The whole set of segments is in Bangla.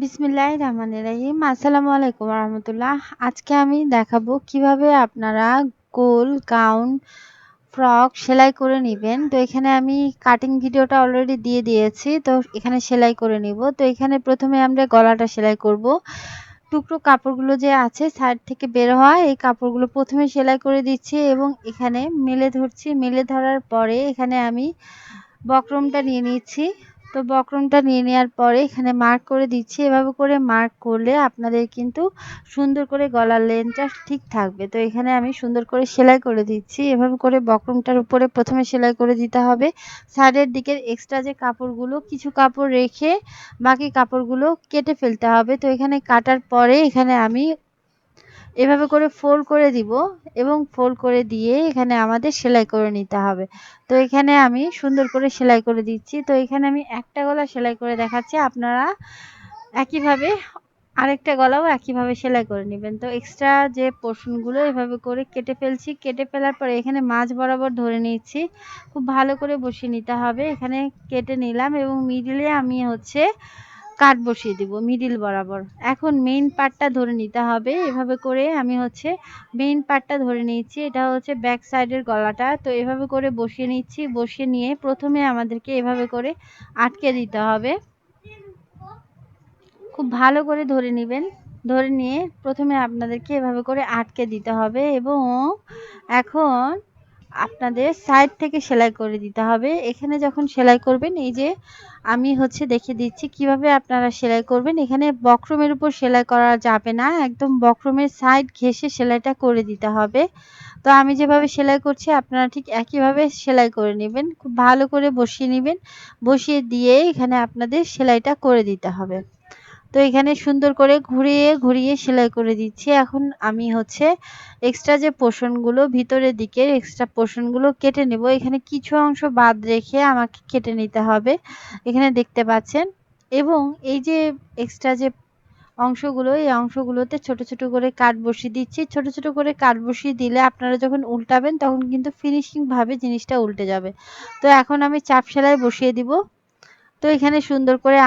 বিসমিল্লাহ রহমানির রহিম। আসসালামু আলাইকুম রহমতুল্লাহ আজকে আমি দেখাবো কীভাবে আপনারা গোল, গাউন, ফ্রক সেলাই করে নেবেন। তো এখানে আমি কাটিং ভিডিওটা অলরেডি দিয়ে দিয়েছি, তো এখানে সেলাই করে নিব। তো এখানে প্রথমে আমরা গলাটা সেলাই করব। টুকরো কাপড়গুলো যে আছে সাইড থেকে বের হয়, এই কাপড়গুলো প্রথমে সেলাই করে দিচ্ছি এবং এখানে মেলে ধরছি। মেলে ধরার পরে এখানে আমি বক্রমটা নিয়ে নিচ্ছি। তো বক্রমটা নিয়ে নেওয়ার পরে এখানে মার্ক করে দিচ্ছি। এভাবে করে মার্ক করলে আপনাদের কিন্তু সুন্দর করে গলার লেনটা ঠিক থাকবে। তো এখানে আমি সুন্দর করে সেলাই করে দিচ্ছি। এভাবে করে বক্রমটার উপরে প্রথমে সেলাই করে দিতে হবে। সাইডের দিকের এক্সট্রা যে কাপড়গুলো, কিছু কাপড় রেখে বাকি কাপড়গুলো কেটে ফেলতে হবে। তো এখানে কাটার পরে এখানে আমি এভাবে করে ফোল্ড করে দিব এবং ফোল্ড করে দিয়ে এখানে আমাদের সেলাই করে নিতে হবে। তো এখানে আমি সুন্দর করে সেলাই করে দিচ্ছি। তো এখানে আমি একটা গলা সেলাই করে দেখাচ্ছি। আপনারা একইভাবে আরেকটা গলাও একইভাবে সেলাই করে নেবেন। তো এক্সট্রা যে পোর্শনগুলো এভাবে করে কেটে ফেলছি। কেটে ফেলার পরে এখানে মাছ বরাবর ধরে নিচ্ছি। খুব ভালো করে বসিয়ে নিতে হবে। এখানে কেটে নিলাম এবং মিডিলে আমি হচ্ছে কাট বসিয়ে দিব মিডিল বরাবর। এখন মেইন পার্টটা ধরে নিতে হবে। এভাবে করে আমি হচ্ছে মেইন পার্টটা ধরে নিয়েছি। এটা হচ্ছে ব্যাক সাইডের গলাটা। তো এভাবে করে বসিয়ে নিচ্ছি। বসিয়ে নিয়ে প্রথমে আমাদেরকে এভাবে করে আটকে দিতে হবে। খুব ভালো করে ধরে নেবেন। ধরে নিয়ে প্রথমে আপনাদেরকে এভাবে করে আটকে দিতে হবে এবং এখন আপনাদের সাইড থেকে সেলাই করে দিতে হবে। এখানে যখন সেলাই করবেন, এই যে আমি হচ্ছে দেখে দিচ্ছি কীভাবে আপনারা সেলাই করবেন। এখানে বক্রমের উপর সেলাই করা যাবে না, একদম বক্রমের সাইড ঘেসে সেলাইটা করে দিতে হবে। তো আমি যেভাবে সেলাই করছি, আপনারা ঠিক একইভাবে সেলাই করে নেবেন। খুব ভালো করে বসিয়ে নেবেন। বসিয়ে দিয়ে এখানে আপনাদের সেলাইটা করে দিতে হবে। তো এখানে সুন্দর করে ঘুরিয়ে ঘুরিয়ে সেলাই করে দিচ্ছি। এখন আমি হচ্ছে এক্সট্রা যে পোষণগুলো, ভিতরের দিকের এক্সট্রা পোষণগুলো কেটে নেব। এখানে কিছু অংশ বাদ রেখে আমাকে কেটে নিতে হবে, এখানে দেখতে পাচ্ছেন। এবং এই যে এক্সট্রা যে অংশগুলো, এই অংশগুলোতে ছোট ছোট করে কাঠ বসিয়ে দিচ্ছি। ছোট ছোট করে কাঠ বসিয়ে দিলে আপনারা যখন উল্টাবেন, তখন কিন্তু ফিনিশিংভাবে জিনিসটা উল্টে যাবে। তো এখন আমি চাপ সেলাই বসিয়ে দিব। তো এখানে সুন্দর করে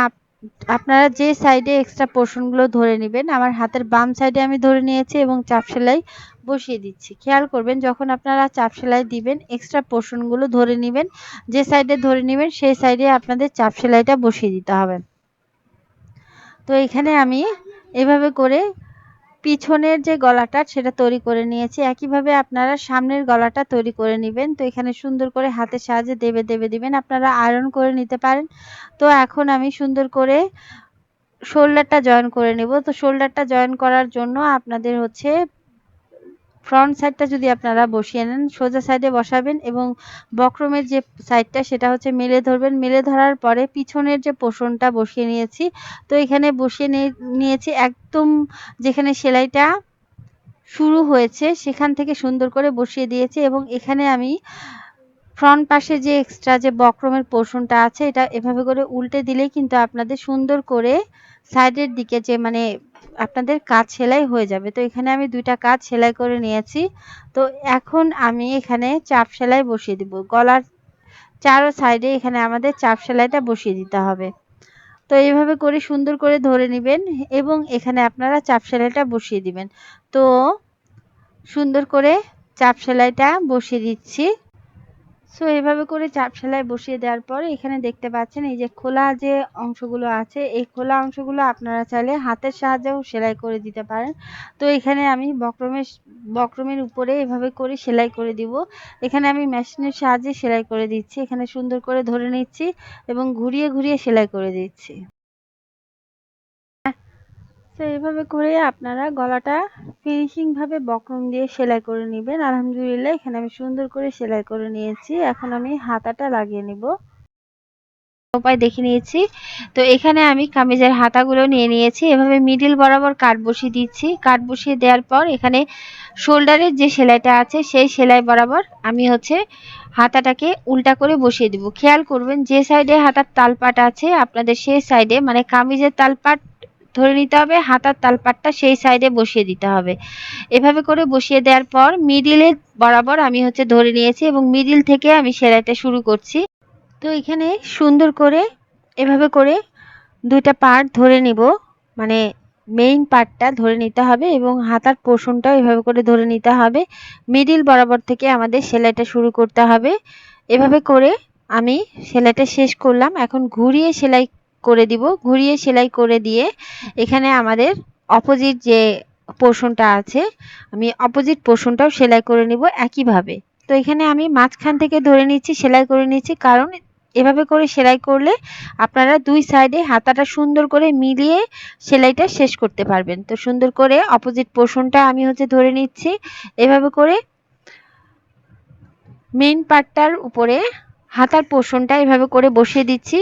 আপনারা যে সাইডে এক্সট্রা পোর্শনগুলো ধরে নেবেন, আমার হাতের বাম সাইডে আমি ধরে নিয়েছি এবং চাপ সেলাই বসিয়ে দিচ্ছি। খেয়াল করবেন, যখন আপনারা চাপ সেলাই দিবেন এক্সট্রা পোর্শনগুলো ধরে নেবেন, যে সাইডে ধরে নেবেন, সেই সাইডে আপনাদের চাপ সেলাইটা বসিয়ে দিতে হবে। তো এখানে আমি এভাবে করে পিছনের যে গলাটা সেটা তৈরি করে নিয়েছি। একইভাবে আপনারা সামনের গলাটা তৈরি করে নেবেন। তো এখানে সুন্দর করে হাতের সাহায্যে দেবে দেবে দিবেন। আপনারা আয়রন করে নিতে পারেন। তো এখন আমি সুন্দর করে শোল্ডারটা জয়েন করে নেব। তো শোল্ডারটা জয়েন করার জন্য আপনাদের হচ্ছে ফ্রন্ট সাইডটা যদি আপনারা বসিয়ে নেন, সোজা সাইডে বসাবেন এবং বক্রমের যে সাইডটা সেটা হচ্ছে মেলে ধরবেন। মেলে ধরার পরে পিছনের যে পোষণটা বসিয়ে নিয়েছি, তো এখানে বসিয়ে নিয়েছি একদম যেখানে সেলাইটা শুরু হয়েছে, সেখান থেকে সুন্দর করে বসিয়ে দিয়েছি এবং এখানে আমি ফ্রন্ট পাশে যে এক্সট্রা যে বক্রমের পোর্শনটা আছে, এটা এভাবে করে উল্টে দিলেই কিন্তু আপনাদের সুন্দর করে সাইডের দিকে যে মানে আপনাদের কাজ সেলাই হয়ে যাবে। তো এখানে আমি দুইটা কাজ সেলাই করে নিয়েছি। তো এখন আমি এখানে চাপ সেলাই বসিয়ে দিব। গলার চারো সাইডে এখানে আমাদের চাপ সেলাইটা বসিয়ে দিতে হবে। তো এইভাবে করে সুন্দর করে ধরে নেবেন এবং এখানে আপনারা চাপ সেলাইটা বসিয়ে দিবেন। তো সুন্দর করে চাপ সেলাইটা বসিয়ে দিচ্ছি। সো এভাবে করে চাপ সেলাই বসিয়ে দেওয়ার পর এখানে দেখতে পাচ্ছেন এই যে খোলা যে অংশগুলো আছে, এই খোলা অংশগুলো আপনারা চাইলে হাতের সাহায্যেও সেলাই করে দিতে পারেন। তো এখানে আমি বক্রমের বক্রমের উপরে এভাবে করে সেলাই করে দিব। এখানে আমি মেশিনের সাহায্যে সেলাই করে দিচ্ছি। এখানে সুন্দর করে ধরে নিচ্ছি এবং ঘুরিয়ে ঘুরিয়ে সেলাই করে দিচ্ছি। তো এইভাবে করে আপনারা গলাটা ফিনিশিংভাবে বক্রম দিয়ে সেলাই করে নেবেন। আলহামদুলিল্লাহ, এখানে আমি সুন্দর করে সেলাই করে নিয়েছি। এখন আমি হাতাটা লাগিয়ে নিব। উপায় দেখে নিয়েছি। তো এখানে আমি কামিজের হাতাগুলো নিয়ে নিয়েছি। এভাবে মিডিল বরাবর কাট বসিয়ে দিচ্ছি। কাট বসিয়ে দেওয়ার পর এখানে শোল্ডারের যে সেলাইটা আছে, সেই সেলাই বরাবর আমি হচ্ছে হাতাটাকে উল্টা করে বসিয়ে দিব। খেয়াল করবেন, যে সাইডে হাতার তালপাট আছে, আপনাদের সেই সাইডে মানে কামিজের তালপাট ধরে নিতে হবে, হাতার তালপাটটা সেই সাইডে বসিয়ে দিতে হবে। এভাবে করে বসিয়ে দেওয়ার পর মিডিলের বরাবর আমি হচ্ছে ধরে নিয়েছি এবং মিডিল থেকে আমি সেলাইটা শুরু করছি। তো এখানে সুন্দর করে এভাবে করে দুইটা পার্ট ধরে নিব। মানে মেইন পার্টটা ধরে নিতে হবে এবং হাতার পোর্শনটাও এভাবে করে ধরে নিতে হবে। মিডিল বরাবর থেকে আমাদের সেলাইটা শুরু করতে হবে। এভাবে করে আমি সেলাইটা শেষ করলাম। এখন ঘুরিয়ে সেলাই করে দিব, ঘুরিয়ে সেলাই করে দিয়ে এখানে আমাদের অপোজিট যে পোর্শনটা আছে, আমি অপোজিট পোর্শনটাও সেলাই করে নিব একইভাবে। তো এখানে আমি মাঝখান থেকে ধরে নিচ্ছি, সেলাই করে নিচ্ছি, কারণ এভাবে করে সেলাই করলে আপনারা দুই সাইডে হাতাটা সুন্দর করে মিলিয়ে সেলাইটা শেষ করতে পারবেন। তো সুন্দর করে অপোজিট পোর্শনটা আমি হচ্ছে ধরে নিচ্ছি, এভাবে করে মেইন পার্টটার উপরে হাতার পোর্শনটা এভাবে করে বসিয়ে দিচ্ছি।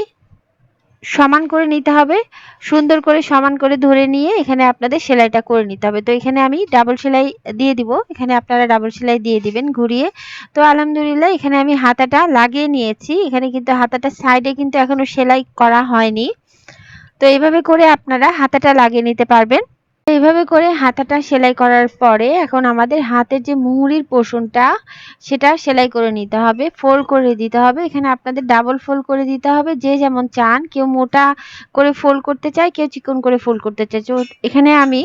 সমান করে নিতে হবে। সুন্দর করে সমান করে ধরে নিয়ে এখানে আপনাদের সেলাইটা করে নিতে হবে। তো এখানে আমি ডাবল সেলাই দিয়ে দিব। এখানে আপনারা ডাবল সেলাই দিয়ে দিবেন ঘুরিয়ে। তো আলহামদুলিল্লাহ এখানে আমি হাতাটা লাগিয়ে নিয়েছি। এখানে কিন্তু হাতাটা সাইডে কিন্তু এখনও সেলাই করা হয়নি। তো এইভাবে করে আপনারা হাতাটা লাগিয়ে নিতে পারবেন। এইভাবে করে হাতাটা সেলাই করার পরে এখন আমাদের হাতের যে মুহুরির পোষণটা, সেটা সেলাই করে নিতে হবে ফোল্ড করে দিতে হবে। এখানে আপনাদের ডাবল ফোল্ড করে দিতে হবে। যে যেমন চান, কেউ মোটা করে ফোল্ড করতে চায়, কেউ চিকন করে ফোল্ড করতে চায়। তো এখানে আমি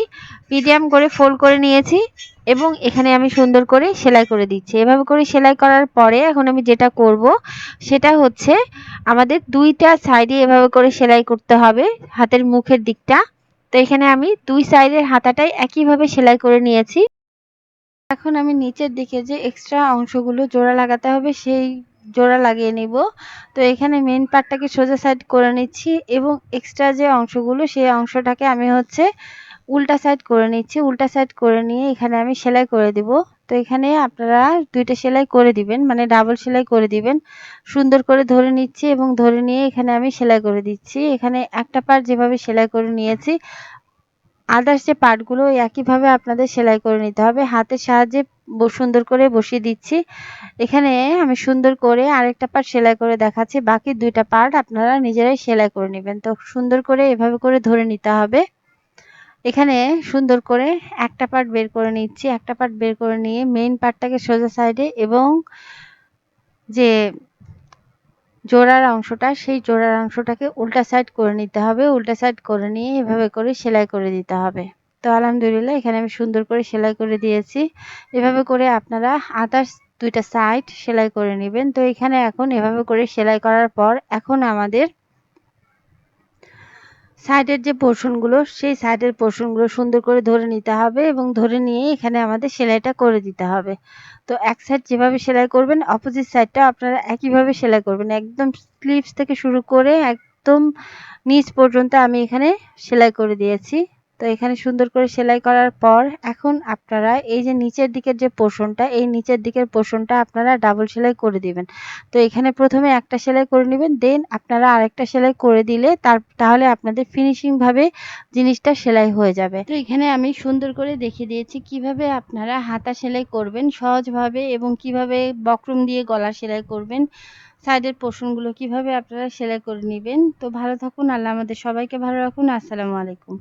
মিডিয়াম করে ফোল্ড করে নিয়েছি এবং এখানে আমি সুন্দর করে সেলাই করে দিচ্ছি। এভাবে করে সেলাই করার পরে এখন আমি যেটা করব, সেটা হচ্ছে আমাদের দুইটা সাইডে এভাবে করে সেলাই করতে হবে, হাতের মুখের দিকটা। তো এখানে আমি দুই সাইডের হাতাটাই একইভাবে সেলাই করে নিয়েছি। এখন আমি নিচের দিকে যে এক্সট্রা অংশগুলো জোড়া লাগাতে হবে, সেই জোড়া লাগিয়ে নিব। তো এখানে মেন পার্টটাকে সোজা সাইড করে নিচ্ছি এবং এক্সট্রা যে অংশগুলো, সেই অংশটাকে আমি হচ্ছে উল্টা সাইড করে নিচ্ছি। উল্টা সাইড করে নিয়ে এখানে আমি সেলাই করে দিব। তো এখানে আপনারা দুইটা সেলাই করে দিবেন মানে ডাবল সেলাই করে দিবেন। সুন্দর করে ধরে নিচ্ছি এবং ধরে নিয়ে এখানে আমি সেলাই করে দিচ্ছি। এখানে একটা পার্ট যেভাবে সেলাই করে নিয়েছি আদার্স যে পার্টগুলো একইভাবে আপনাদের সেলাই করে নিতে হবে। হাতের সাহায্যে সুন্দর করে বসিয়ে দিচ্ছি। এখানে আমি সুন্দর করে আরেকটা পার্ট সেলাই করে দেখাচ্ছি। বাকি দুইটা পার্ট আপনারা নিজেরাই সেলাই করে নেবেন। তো সুন্দর করে এভাবে করে ধরে নিতে হবে। এখানে সুন্দর করে একটা পার্ট বের করে নিচ্ছি, একটা পার্ট বের করে নিয়ে মেইন পার্টটাকে সোজা সাইডে এবং যে জোড়ার অংশটা, সেই জোড়ার অংশটাকে উল্টা সাইড করে নিতে হবে, উল্টা সাইড করে নিয়ে এভাবে করে সেলাই করে দিতে হবে। তো আলহামদুলিল্লাহ এখানে আমি সুন্দর করে সেলাই করে দিয়েছি। এভাবে করে আপনারা আদার্স দুইটা সাইড সেলাই করে নেবেন। তো এখানে এখন এভাবে করে সেলাই করার পর এখন আমাদের সাইডের যে পোর্শনগুলো, সেই সাইডের পোর্শনগুলো সুন্দর করে ধরে নিতে হবে এবং ধরে নিয়ে এখানে আমাদের সেলাইটা করে দিতে হবে। তো এক সাইড যেভাবে সেলাই করবেন অপোজিট সাইডটা আপনারা একইভাবে সেলাই করবেন। একদম স্লিভস থেকে শুরু করে একদম নিচ পর্যন্ত আমি এখানে সেলাই করে দিয়েছি। তো এখানে সুন্দর করে সেলাই করার পর এখন আপনারা এই যে নিচের দিকের যে পোষণটা, এই নিচের দিকের পোষণটা আপনারা ডাবল সেলাই করে দিবেন। তো এখানে প্রথমে একটা সেলাই করে নেবেন দেন আপনারা আরেকটা সেলাই করে দিলে তার, তাহলে আপনাদের ফিনিশিং ভাবে জিনিসটা সেলাই হয়ে যাবে। তো এখানে আমি সুন্দর করে দেখিয়ে দিয়েছি কীভাবে আপনারা হাতা সেলাই করবেন সহজভাবে এবং কীভাবে বক্রম দিয়ে গলা সেলাই করবেন, সাইডের পোষণগুলো কীভাবে আপনারা সেলাই করে নেবেন। তো ভালো থাকুন, আল্লাহ আমাদের সবাইকে ভালো রাখুন। আসসালামু আলাইকুম।